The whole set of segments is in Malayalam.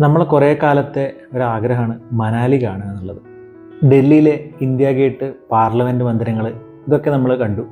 നമ്മളെ കുറേ കാലത്തെ ഒരാഗ്രഹമാണ് മനാലി കാണുക എന്നുള്ളത്. ഡൽഹിയിലെ ഇന്ത്യ ഗേറ്റ് പാർലമെന്റ് മന്ദിരങ്ങൾ ഇതൊക്കെ നമ്മൾ കണ്ടു.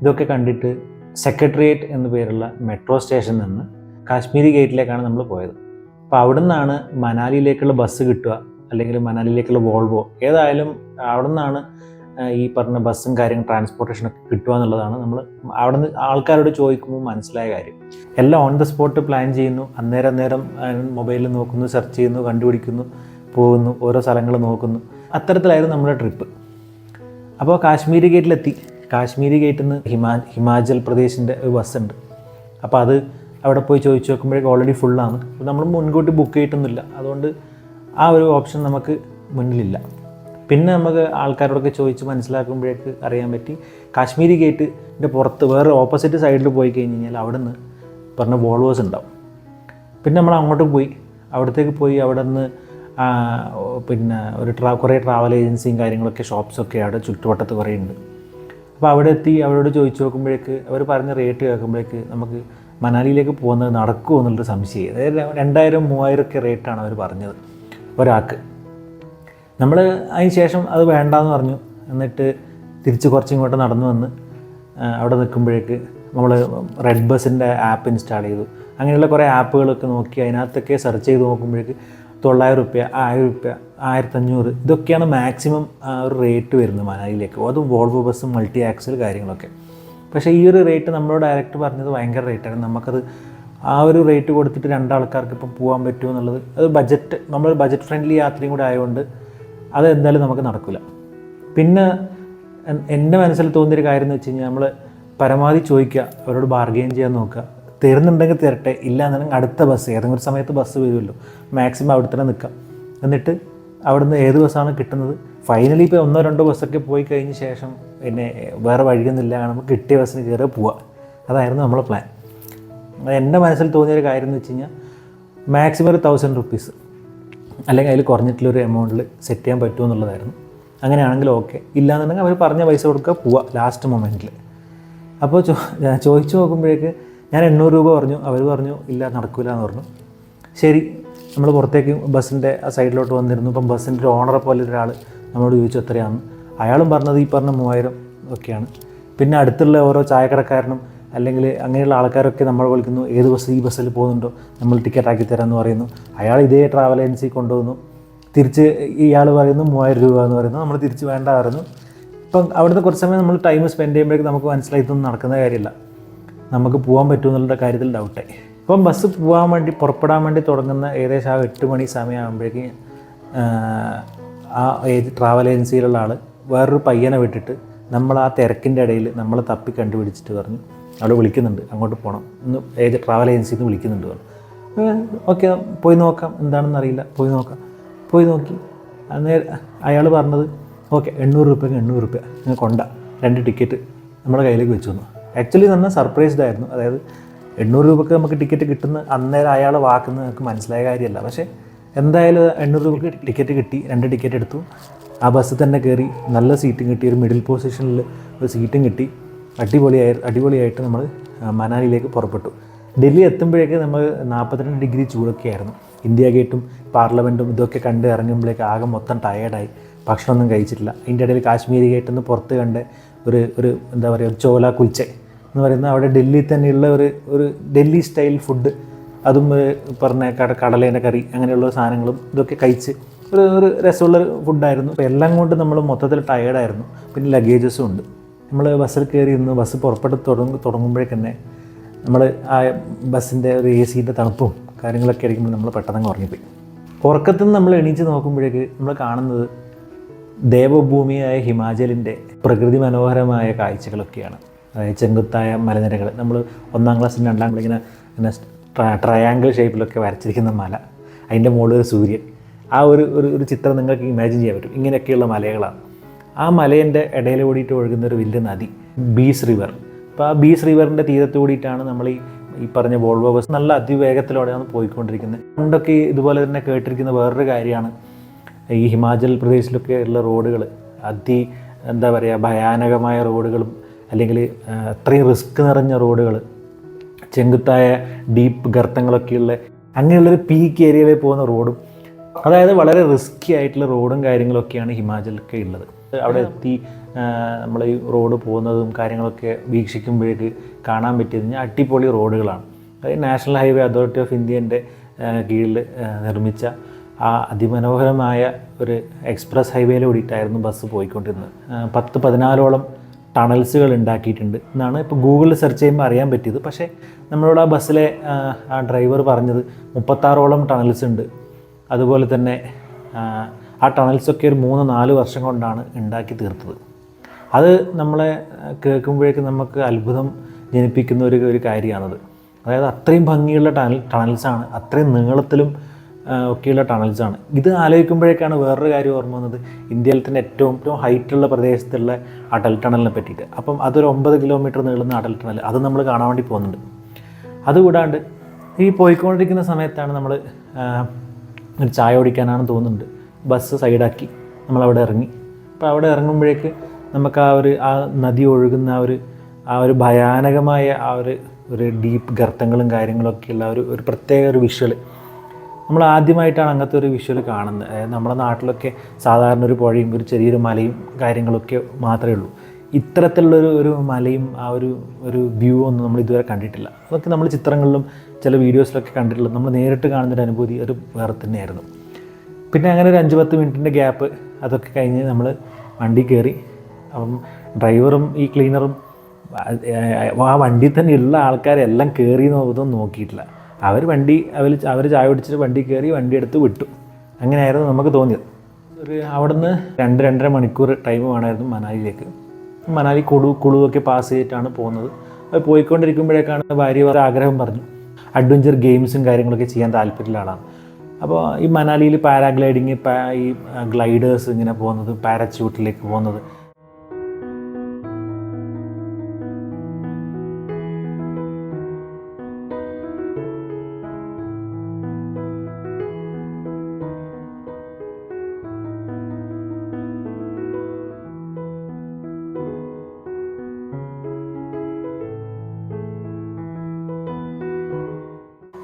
ഇതൊക്കെ കണ്ടിട്ട് സെക്രട്ടേറിയറ്റ് എന്നു പേരുള്ള മെട്രോ സ്റ്റേഷനിൽ നിന്ന് കാശ്മീരി ഗേറ്റിലേക്കാണ് നമ്മൾ പോയത്. അപ്പോൾ അവിടെ നിന്നാണ് മനാലിയിലേക്കുള്ള ബസ് കിട്ടുക അല്ലെങ്കിൽ മനാലിയിലേക്കുള്ള വോൾവോ ഏതായാലും അവിടെ നിന്നാണ് ഈ പറഞ്ഞ ബസ്സും കാര്യങ്ങളും ട്രാൻസ്പോർട്ടേഷനൊക്കെ കിട്ടുക എന്നുള്ളതാണ് നമ്മൾ അവിടെ നിന്ന് ആൾക്കാരോട് ചോദിക്കുമ്പോൾ മനസ്സിലായ കാര്യം. എല്ലാം ഓൺ ദ സ്പോട്ട് പ്ലാൻ ചെയ്യുന്നു. അന്നേരം അന്നേരം മൊബൈലിൽ നോക്കുന്നു സെർച്ച് ചെയ്യുന്നു കണ്ടുപിടിക്കുന്നു പോകുന്നു ഓരോ സ്ഥലങ്ങൾ നോക്കുന്നു. അത്തരത്തിലായിരുന്നു നമ്മുടെ ട്രിപ്പ് അപ്പോൾ കാശ്മീർ ഗേറ്റിലെത്തി കാശ്മീരി ഗേറ്റിൽ നിന്ന് ഹിമാ ഹിമാചൽ പ്രദേശിന്റെ ഒരു ബസ്സുണ്ട്. അപ്പോൾ അത് അവിടെ പോയി ചോദിച്ചു നോക്കുമ്പോഴേക്കും ഓൾറെഡി ഫുള്ളാണ് നമ്മൾ മുൻകൂട്ടി ബുക്ക് ചെയ്തിട്ടൊന്നുമില്ല. അതുകൊണ്ട് ആ ഒരു ഓപ്ഷൻ നമുക്ക് മുന്നിലില്ല. പിന്നെ നമുക്ക് ആൾക്കാരോടൊക്കെ ചോദിച്ച് മനസ്സിലാക്കുമ്പോഴേക്ക് അറിയാൻ പറ്റി. കാശ്മീരി ഗേറ്റിന്റെ പുറത്ത് വേറെ ഓപ്പോസിറ്റ് സൈഡിൽ പോയി കഴിഞ്ഞ് കഴിഞ്ഞാൽ അവിടെ നിന്ന് പറഞ്ഞ വോൾവേഴ്സ് ഉണ്ടാവും. പിന്നെ നമ്മൾ അങ്ങോട്ട് പോയി. അവിടത്തേക്ക് പോയി അവിടെ നിന്ന് പിന്നെ ഒരു ട്രാ കുറേ ട്രാവൽ ഏജൻസിയും കാര്യങ്ങളൊക്കെ ഷോപ്സൊക്കെ അവിടെ ചുറ്റുവട്ടത്ത് കുറേ ഉണ്ട്. അപ്പോൾ അവിടെ എത്തി അവരോട് ചോദിച്ചു നോക്കുമ്പോഴേക്ക് അവർ പറഞ്ഞ റേറ്റ് കേൾക്കുമ്പോഴേക്ക് നമുക്ക് മനാലിയിലേക്ക് പോകുന്നത് നടക്കുമോ എന്നുള്ളൊരു സംശയം. അതായത് രണ്ടായിരം മൂവായിരം ഒക്കെ റേറ്റാണ് അവർ പറഞ്ഞത് ഒരാൾക്ക്. നമ്മൾ അതിന് ശേഷം അത് വേണ്ടാന്ന് പറഞ്ഞു. എന്നിട്ട് തിരിച്ച് കുറച്ചിങ്ങോട്ട് നടന്നു വന്ന് അവിടെ നിൽക്കുമ്പോഴേക്ക് നമ്മൾ റെഡ് ബസ്സിന്റെ ആപ്പ് ഇൻസ്റ്റാൾ ചെയ്തു. അങ്ങനെയുള്ള കുറേ ആപ്പുകളൊക്കെ നോക്കി അതിനകത്തൊക്കെ സെർച്ച് ചെയ്ത് നോക്കുമ്പോഴേക്ക് തൊള്ളായിരം റുപ്യ ആയിരം റുപ്യ ആയിരത്തഞ്ഞൂറ് ഇതൊക്കെയാണ് മാക്സിമം ഒരു റേറ്റ് വരുന്നത് മനാലിയിലേക്ക്. അതും വോൾവോ ബസ് മൾട്ടി ആക്സൽ കാര്യങ്ങളൊക്കെ. പക്ഷേ ഈ ഒരു റേറ്റ് നമ്മളോട് ഡയറക്റ്റ് പറഞ്ഞത് ഭയങ്കര റേറ്റാണ് നമുക്കത് ആ ഒരു റേറ്റ് കൊടുത്തിട്ട് രണ്ടാൾക്കാർക്ക് ഇപ്പം പോകാൻ പറ്റുമോ എന്നുള്ളത് അത് ബജറ്റ് നമ്മൾ ബജറ്റ് ഫ്രണ്ട്ലി യാത്രയും കൂടെ ആയതുകൊണ്ട് അത് എന്തായാലും നമുക്ക് നടക്കില്ല പിന്നെ എൻ- എന്റെ മനസ്സിൽ തോന്നിയൊരു കാര്യം എന്ന് വെച്ച് കഴിഞ്ഞാൽ നമ്മൾ പരമാവധി ചോദിക്കുക അവരോട് ബാർഗെയിൻ ചെയ്യാൻ നോക്കുക. തരുന്നുണ്ടെങ്കിൽ തരട്ടെ ഇല്ല എന്നുണ്ടെങ്കിൽ അടുത്ത ബസ് ഏതെങ്കിലും ഒരു സമയത്ത് ബസ് വരുമല്ലോ. മാക്സിമം അവിടെ തന്നെ നിൽക്കാം. എന്നിട്ട് അവിടുന്ന് ഏത് ബസ്സാണ് കിട്ടുന്നത്? ഫൈനലി ഇപ്പോൾ ഒന്നോ രണ്ടോ ബസ്സൊക്കെ പോയി കഴിഞ്ഞ ശേഷം പിന്നെ വേറെ വഴിയൊന്നുമില്ല നമുക്ക് കിട്ടിയ ബസ്സിന് കയറി പോവുക അതായിരുന്നു നമ്മളെ പ്ലാൻ എന്റെ മനസ്സിൽ തോന്നിയൊരു കാര്യം എന്ന് വെച്ച് കഴിഞ്ഞാൽ മാക്സിമം ഒരു തൗസൻഡ് റുപ്പീസ് അല്ലെങ്കിൽ അതിൽ കുറഞ്ഞിട്ടുള്ളൊരു എമൗണ്ടിൽ സെറ്റ് ചെയ്യാൻ പറ്റുമോ എന്നുള്ളതായിരുന്നു. അങ്ങനെയാണെങ്കിൽ ഓക്കെ ഇല്ലാന്നുണ്ടെങ്കിൽ അവർ പറഞ്ഞ പൈസ കൊടുക്കുക പോവുക ലാസ്റ്റ് മൊമെന്റിൽ അപ്പോൾ ചോ ചോദിച്ചു നോക്കുമ്പോഴേക്ക് ഞാൻ എണ്ണൂറ് രൂപ പറഞ്ഞു. അവർ പറഞ്ഞു ഇല്ല നടക്കില്ല എന്ന് പറഞ്ഞു. ശരി നമ്മൾ പുറത്തേക്ക് ബസ്സിന്റെ ആ സൈഡിലോട്ട് വന്നിരുന്നു. ഇപ്പം ബസ്സിന്റെ ഒരു ഓണറെ പോലെ ഒരാൾ നമ്മളോട് ചോദിച്ചു എത്രയാണ് അയാളും പറഞ്ഞത് ഈ പറഞ്ഞ മൂവായിരം ഒക്കെയാണ്. പിന്നെ അടുത്തുള്ള ഓരോ ചായക്കടക്കാരനും അല്ലെങ്കിൽ അങ്ങനെയുള്ള ആൾക്കാരൊക്കെ നമ്മൾ വിളിക്കുന്നു ഏത് ബസ് ഈ ബസ്സിൽ പോകുന്നുണ്ടോ നമ്മൾ ടിക്കറ്റ് ആക്കി തരാമെന്ന് പറയുന്നു. അയാൾ ഇതേ ട്രാവൽ ഏജൻസി കൊണ്ടുവന്നു. തിരിച്ച് ഇയാൾ പറയുന്നു മൂവായിരം രൂപ എന്ന് പറയുന്നു. നമ്മൾ തിരിച്ച് വേണ്ട പറയുന്നു. ഇപ്പം അവിടുന്ന് കുറച്ച് സമയം നമ്മൾ ടൈം സ്പെൻഡ് ചെയ്യുമ്പോഴേക്കും നമുക്ക് മനസ്സിലായി ഇതൊന്നും നടക്കുന്ന കാര്യമില്ല. നമുക്ക് പോകാൻ പറ്റുമെന്നുള്ള കാര്യത്തിൽ ഡൗട്ടായി ഇപ്പം ബസ് പോകാൻ വേണ്ടി പുറപ്പെടാൻ വേണ്ടി തുടങ്ങുന്ന ഏകദേശം ആ എട്ട് മണി സമയമാകുമ്പോഴേക്കും ആ ട്രാവൽ ഏജൻസിയിലുള്ള ആൾ വേറൊരു പയ്യനെ വിട്ടിട്ട് നമ്മൾ ആ തിരക്കിന്റെ ഇടയിൽ നമ്മളെ തപ്പി കണ്ടുപിടിച്ചിട്ട് പറഞ്ഞു. അവിടെ വിളിക്കുന്നുണ്ട്. അങ്ങോട്ട് പോകണം ഇന്ന് ഏജ് ട്രാവൽ ഏജൻസിയിൽ നിന്ന് വിളിക്കുന്നുണ്ട് ഓക്കെ പോയി നോക്കാം. എന്താണെന്ന് അറിയില്ല. പോയി നോക്കാം. പോയി നോക്കി. അന്നേ അയാൾ പറഞ്ഞത് ഓക്കെ എണ്ണൂറ് റുപ്യ എണ്ണൂറ് റുപ്യ നിങ്ങൾ കൊണ്ട. രണ്ട് ടിക്കറ്റ് നമ്മുടെ കയ്യിലേക്ക് വെച്ചു തന്നു. ആക്ച്വലി തന്നെ സർപ്രൈസ്ഡ് ആയിരുന്നു. അതായത് എണ്ണൂറ് രൂപക്ക് നമുക്ക് ടിക്കറ്റ് കിട്ടുന്ന അന്നേരം അയാൾ വാക്കുന്ന നമുക്ക് മനസ്സിലായ കാര്യമല്ല. പക്ഷേ എന്തായാലും എണ്ണൂറ് രൂപക്ക് ടിക്കറ്റ് കിട്ടി രണ്ട് ടിക്കറ്റ് എടുത്തു. ആ ബസ്സിൽ തന്നെ കയറി നല്ല സീറ്റും കിട്ടി. ഒരു മിഡിൽ പൊസിഷനിൽ ഒരു സീറ്റും കിട്ടി. അടിപൊളിയായി അടിപൊളിയായിട്ട് നമ്മൾ മനാലിയിലേക്ക് പുറപ്പെട്ടു. ഡൽഹി എത്തുമ്പോഴേക്ക് നമ്മൾ നാൽപ്പത്തിരണ്ട് ഡിഗ്രി ചൂടൊക്കെ ആയിരുന്നു ഇന്ത്യ ഗേറ്റും പാർലമെന്റും ഇതൊക്കെ കണ്ട് ഇറങ്ങുമ്പോഴേക്ക് ആകെ മൊത്തം ടയേർഡായി ഭക്ഷണമൊന്നും കഴിച്ചിട്ടില്ല. അതിന്റെ ഇടയിൽ കാശ്മീരി ഗേറ്റിൽ നിന്ന് പുറത്ത് കണ്ട് ഒരു ഒരു എന്താ പറയുക ചോല കുൽച്ച എന്ന് പറയുന്ന അവിടെ ഡൽഹിയിൽ തന്നെയുള്ള ഒരു ഒരു ഡൽഹി സ്റ്റൈൽ ഫുഡ് അതും പറഞ്ഞ കട കടലേന്റെ കറി അങ്ങനെയുള്ള സാധനങ്ങളും ഇതൊക്കെ കഴിച്ച് ഒരു ഒരു രസമുള്ള ഫുഡായിരുന്നു അപ്പോൾ എല്ലാം കൊണ്ട് നമ്മൾ മൊത്തത്തിൽ ടയേർഡായിരുന്നു പിന്നെ ലഗേജസും ഉണ്ട്. നമ്മൾ ബസ്സിൽ കയറി ഇന്ന് ബസ് പുറപ്പെട്ട് തുടങ്ങ തുടങ്ങുമ്പോഴേക്കന്നെ നമ്മൾ ആ ബസ്സിന്റെ ഒരു എ സിന്റെ തണുപ്പും കാര്യങ്ങളൊക്കെ ആയിരിക്കുമ്പോൾ നമ്മൾ പെട്ടെന്ന് ഉറങ്ങിപ്പോയി. ഉറക്കത്തിൽ നിന്ന് നമ്മൾ എണീച്ച് നോക്കുമ്പോഴേക്ക് നമ്മൾ കാണുന്നത് ദേവഭൂമിയായ ഹിമാചലിന്റെ പ്രകൃതി മനോഹരമായ കാഴ്ചകളൊക്കെയാണ്. അതായത് ചെങ്കുത്തായ മലനിരകൾ നമ്മൾ ഒന്നാം ക്ലാസ്സിൽ രണ്ടാം ക്ലാസ് ഇങ്ങനെ ഇങ്ങനെ ട്രയാങ്കിൾ ഷേപ്പിലൊക്കെ വരച്ചിരിക്കുന്ന മല. അതിന്റെ മുകളിൽ ഒരു സൂര്യൻ. ആ ഒരു ഒരു ചിത്രം നിങ്ങൾക്ക് ഇമാജിൻ ചെയ്യാൻ പറ്റും. ഇങ്ങനെയൊക്കെയുള്ള മലകളാണ്. ആ മലേന്റെ ഇടയിൽ കൂടിയിട്ട് ഒഴുകുന്ന ഒരു വലിയ നദി ബീസ് റിവർ. അപ്പോൾ ആ ബീസ് റിവറിന്റെ തീരത്ത് കൂടിയിട്ടാണ് നമ്മൾ ഈ ഈ പറഞ്ഞ വോൾവോ ബസ് നല്ല അതിവേഗത്തിലൂടെയാണ് പോയിക്കൊണ്ടിരിക്കുന്നത്. പണ്ടൊക്കെ ഇതുപോലെ തന്നെ കേട്ടിരിക്കുന്ന വേറൊരു കാര്യമാണ് ഈ ഹിമാചൽ പ്രദേശിലൊക്കെ ഉള്ള റോഡുകൾ അതി എന്താ പറയുക ഭയാനകമായ റോഡുകളും അല്ലെങ്കിൽ അത്രയും റിസ്ക് നിറഞ്ഞ റോഡുകൾ ചെങ്കുത്തായ ഡീപ്പ് ഗർത്തങ്ങളൊക്കെയുള്ള അങ്ങനെയുള്ളൊരു പീക്ക് ഏരിയയിൽ പോകുന്ന റോഡും അതായത് വളരെ റിസ്ക്കി ആയിട്ടുള്ള റോഡും കാര്യങ്ങളൊക്കെയാണ് ഹിമാചലൊക്കെ ഉള്ളത്. അവിടെ എത്തി നമ്മൾ ഈ റോഡ് പോകുന്നതും കാര്യങ്ങളൊക്കെ വീക്ഷിക്കുമ്പോഴേക്ക് കാണാൻ പറ്റിയത് അടിപൊളി റോഡുകളാണ് അതായത് നാഷണൽ ഹൈവേ അതോറിറ്റി ഓഫ് ഇന്ത്യന്റെ കീഴിൽ നിർമ്മിച്ച ആ അതിമനോഹരമായ ഒരു എക്സ്പ്രസ് ഹൈവേയിൽ കൂടിയിട്ടായിരുന്നു ബസ് പോയിക്കൊണ്ടിരുന്നത്. പത്ത് പതിനാലോളം ടണൽസുകൾ ഉണ്ടാക്കിയിട്ടുണ്ട് എന്നാണ് ഇപ്പോൾ ഗൂഗിളിൽ സെർച്ച് ചെയ്യുമ്പോൾ അറിയാൻ പറ്റിയത്. പക്ഷേ നമ്മളോട് ആ ബസ്സിലെ ആ ഡ്രൈവർ പറഞ്ഞത് മുപ്പത്താറോളം ടണൽസ് ഉണ്ട് അതുപോലെ തന്നെ ആ, ടണൽസൊക്കെ ഒരു മൂന്ന് നാല് വർഷം കൊണ്ടാണ് ഉണ്ടാക്കി തീർത്തത്. അത് നമ്മളെ കേൾക്കുമ്പോഴേക്കും നമുക്ക് അത്ഭുതം ജനിപ്പിക്കുന്ന ഒരു ഒരു കാര്യമാണത്. അതായത് അത്രയും ഭംഗിയുള്ള ടണൽ ടണൽസാണ് അത്രയും നീളത്തിലും ഒക്കെയുള്ള ടണൽസാണ്. ഇത് ആലോചിക്കുമ്പോഴേക്കാണ് വേറൊരു കാര്യം ഓർമ്മ വന്നത്. ഇന്ത്യയിൽ തന്നെ ഏറ്റവും ഏറ്റവും ഹൈറ്റുള്ള പ്രദേശത്തുള്ള അടൽ ടണലിനെ പറ്റിയിട്ട്. അപ്പം അതൊരു ഒമ്പത് കിലോമീറ്റർ നീളുന്ന അടൽ ടണൽ അത് നമ്മൾ കാണാൻ വേണ്ടി പോകുന്നുണ്ട്. അതുകൂടാണ്ട് ഈ പോയിക്കൊണ്ടിരിക്കുന്ന സമയത്താണ് നമ്മൾ ഒരു ചായ ഓടിക്കാനാണെന്ന് തോന്നുന്നുണ്ട്. ബസ് സൈഡാക്കി നമ്മളവിടെ ഇറങ്ങി. അപ്പോൾ അവിടെ ഇറങ്ങുമ്പോഴേക്ക് നമുക്ക് ആ ഒരു ആ നദി ഒഴുകുന്ന ആ ഒരു ആ ഒരു ഭയാനകമായ ആ ഒരു ഒരു ഡീപ്പ് ഗർത്തങ്ങളും കാര്യങ്ങളൊക്കെയുള്ള ഒരു ഒരു പ്രത്യേക ഒരു വിഷ്വൽ നമ്മൾ ആദ്യമായിട്ടാണ് അങ്ങനത്തെ ഒരു വിഷ്വൽ കാണുന്നത്. അതായത് നമ്മുടെ നാട്ടിലൊക്കെ സാധാരണ ഒരു പുഴയും ഒരു ചെറിയൊരു മലയും കാര്യങ്ങളൊക്കെ മാത്രമേ ഉള്ളൂ. ഇത്തരത്തിലുള്ളൊരു ഒരു മലയും ആ ഒരു ഒരു വ്യൂ ഒന്നും നമ്മൾ ഇതുവരെ കണ്ടിട്ടില്ല. അതൊക്കെ നമ്മൾ ചിത്രങ്ങളിലും ചില വീഡിയോസിലൊക്കെ കണ്ടിട്ടുള്ളത് നമ്മൾ നേരിട്ട് കാണുന്നൊരു അനുഭൂതി ഒരു വേറെ തന്നെയായിരുന്നു. പിന്നെ അങ്ങനെ ഒരു അഞ്ച് പത്ത് മിനിറ്റിന്റെ ഗ്യാപ്പ് അതൊക്കെ കഴിഞ്ഞ് നമ്മൾ വണ്ടി കയറി. അപ്പം ഡ്രൈവറും ഈ ക്ലീനറും ആ വണ്ടിയിൽ തന്നെ ഉള്ള ആൾക്കാരെല്ലാം കയറി എന്നൊന്നും നോക്കിയിട്ടില്ല. അവർ വണ്ടി അവർ അവർ ചായ പിടിച്ചിട്ട് വണ്ടി കയറി വണ്ടി എടുത്ത് വിട്ടു. അങ്ങനെയായിരുന്നു നമുക്ക് തോന്നിയത്. ഒരു അവിടുന്ന് രണ്ട് രണ്ടര മണിക്കൂർ ടൈം വേണമായിരുന്നു മനാലിയിലേക്ക്. മനാലി കുളു കുളുവൊക്കെ പാസ് ചെയ്തിട്ടാണ് പോകുന്നത്. അത് പോയിക്കൊണ്ടിരിക്കുമ്പോഴേക്കാണ് ഭാര്യ വേറെ ആഗ്രഹം പറഞ്ഞു. അഡ്വഞ്ചർ ഗെയിംസും കാര്യങ്ങളൊക്കെ ചെയ്യാൻ താല്പര്യമുള്ള ആളാണ്. അപ്പോൾ ഈ മനാലിയിൽ പാരാഗ്ലൈഡിങ് ഈ ഗ്ലൈഡേഴ്സ് ഇങ്ങനെ പോകുന്നത് പാരച്യൂട്ടിലേക്ക് പോകുന്നത്.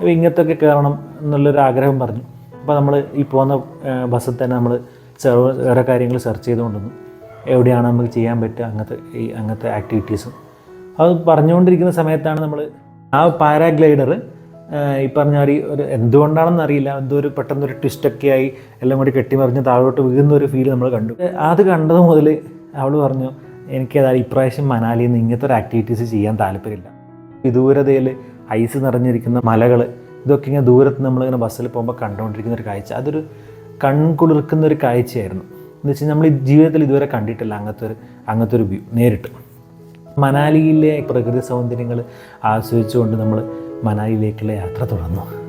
അപ്പോൾ ഇങ്ങനത്തൊക്കെ കയറണം എന്നുള്ളൊരു ആഗ്രഹം പറഞ്ഞു. അപ്പോൾ നമ്മൾ ഈ പോകുന്ന ബസ്സിൽ തന്നെ നമ്മൾ ഓരോ കാര്യങ്ങൾ സെർച്ച് ചെയ്തുകൊണ്ടിരുന്നു. എവിടെയാണ് നമുക്ക് ചെയ്യാൻ പറ്റുക അങ്ങനത്തെ ഈ അങ്ങനത്തെ ആക്ടിവിറ്റീസും അത് പറഞ്ഞുകൊണ്ടിരിക്കുന്ന സമയത്താണ് നമ്മൾ ആ പാരാഗ്ലൈഡർ ഈ പറഞ്ഞ ഒരു ഒരു എന്തുകൊണ്ടാണെന്ന് അറിയില്ല. എന്തോ ഒരു പെട്ടെന്ന് ഒരു ട്വിസ്റ്റൊക്കെ ആയി എല്ലാം കൂടി കെട്ടിമറിഞ്ഞ് താഴോട്ട് വീഴുന്ന ഒരു ഫീൽ നമ്മൾ കണ്ടു. അത് കണ്ടത് മുതൽ അവൾ പറഞ്ഞു എനിക്കതായത് ഇപ്രാവശ്യം മനാലിയിൽ നിന്ന് ഇങ്ങനത്തെ ഒരു ആക്ടിവിറ്റീസ് ചെയ്യാൻ താല്പര്യമില്ല. വിദൂരതയിൽ ഐസ് നിറഞ്ഞിരിക്കുന്ന മലകൾ ഇതൊക്കെ ഇങ്ങനെ ദൂരത്ത് നമ്മളിങ്ങനെ ബസ്സിൽ പോകുമ്പോൾ കണ്ടുകൊണ്ടിരിക്കുന്ന ഒരു കാഴ്ച. അതൊരു കൺകുളിർക്കുന്ന ഒരു കാഴ്ചയായിരുന്നു. എന്ന് വെച്ചാൽ നമ്മൾ ജീവിതത്തിൽ ഇതുവരെ കണ്ടിട്ടില്ല അങ്ങനത്തെ ഒരു അങ്ങനത്തെ ഒരു വ്യൂ നേരിട്ട്. മനാലിയിലെ പ്രകൃതി സൗന്ദര്യങ്ങൾ ആസ്വദിച്ചുകൊണ്ട് നമ്മൾ മനാലിയിലേക്കുള്ള യാത്ര തുടർന്നു.